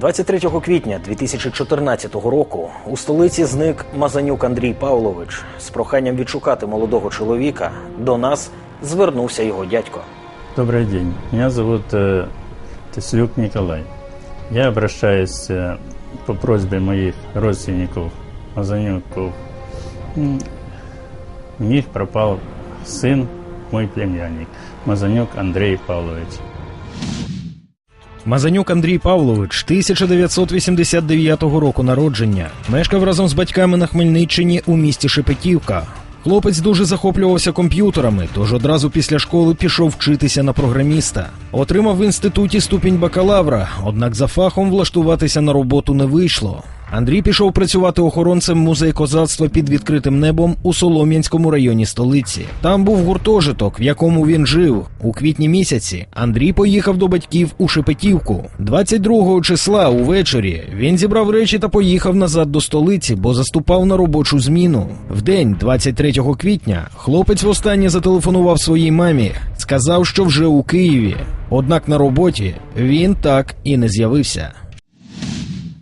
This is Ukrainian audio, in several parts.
23 квітня 2014 року у столиці зник Мазанюк Андрій Павлович. З проханням відшукати молодого чоловіка до нас звернувся його дядько. Добрый день. Меня зовут э, Теслюк Николай. Я обращаюсь э, по просьбе моих родственников, Мазанюков. М, У них пропал сын, мой племянник, Мазанюк Андрей Павлович. Мазанюк Андрій Павлович 1989 року народження. Мешкав разом з батьками на Хмельниччині у місті Шепетівка. Хлопець дуже захоплювався комп'ютерами, тож одразу після школи пішов вчитися на програміста. Отримав в інституті ступінь бакалавра, однак за фахом влаштуватися на роботу не вийшло. Андрій пішов працювати охоронцем музею козацтва під відкритим небом у Солом'янському районі столиці. Там був гуртожиток, в якому він жив. У квітні місяці Андрій поїхав до батьків у Шепетівку. 22 числа увечері він зібрав речі та поїхав назад до столиці, бо заступав на робочу зміну. В день, 23 квітня, хлопець востаннє зателефонував своїй мамі, сказав, що вже у Києві. Однак на роботі він так і не з'явився.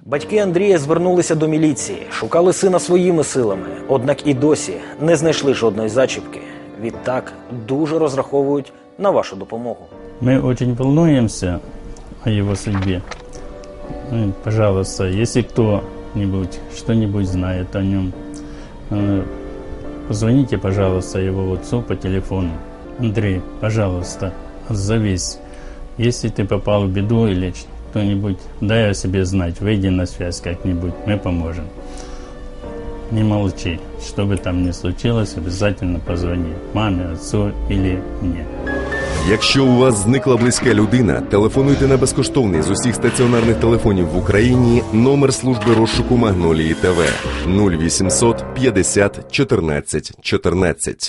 Батьки Андрія звернулися до міліції, шукали сина своїми силами, однак і досі не знайшли жодної зачіпки. Відтак дуже розраховують на вашу допомогу. Мы очень волнуемся о его судьбе. Ну, Пожалуйста, если кто-нибудь что-нибудь знает о нем, э, позвоните, пожалуйста, его отцу по телефону. Андрей, пожалуйста, отзовись. Если ты попал в беду или кто-нибудь, дай о себе знать, выйди на связь как-нибудь, мы поможем. Не молчи, что бы там ни случилось, обязательно позвони маме, отцу или мне. Якщо у вас зникла близька людина, телефонуйте на безкоштовний з усіх стаціонарних телефонів в Україні номер служби розшуку Магнолії ТВ 0800 50 14 14.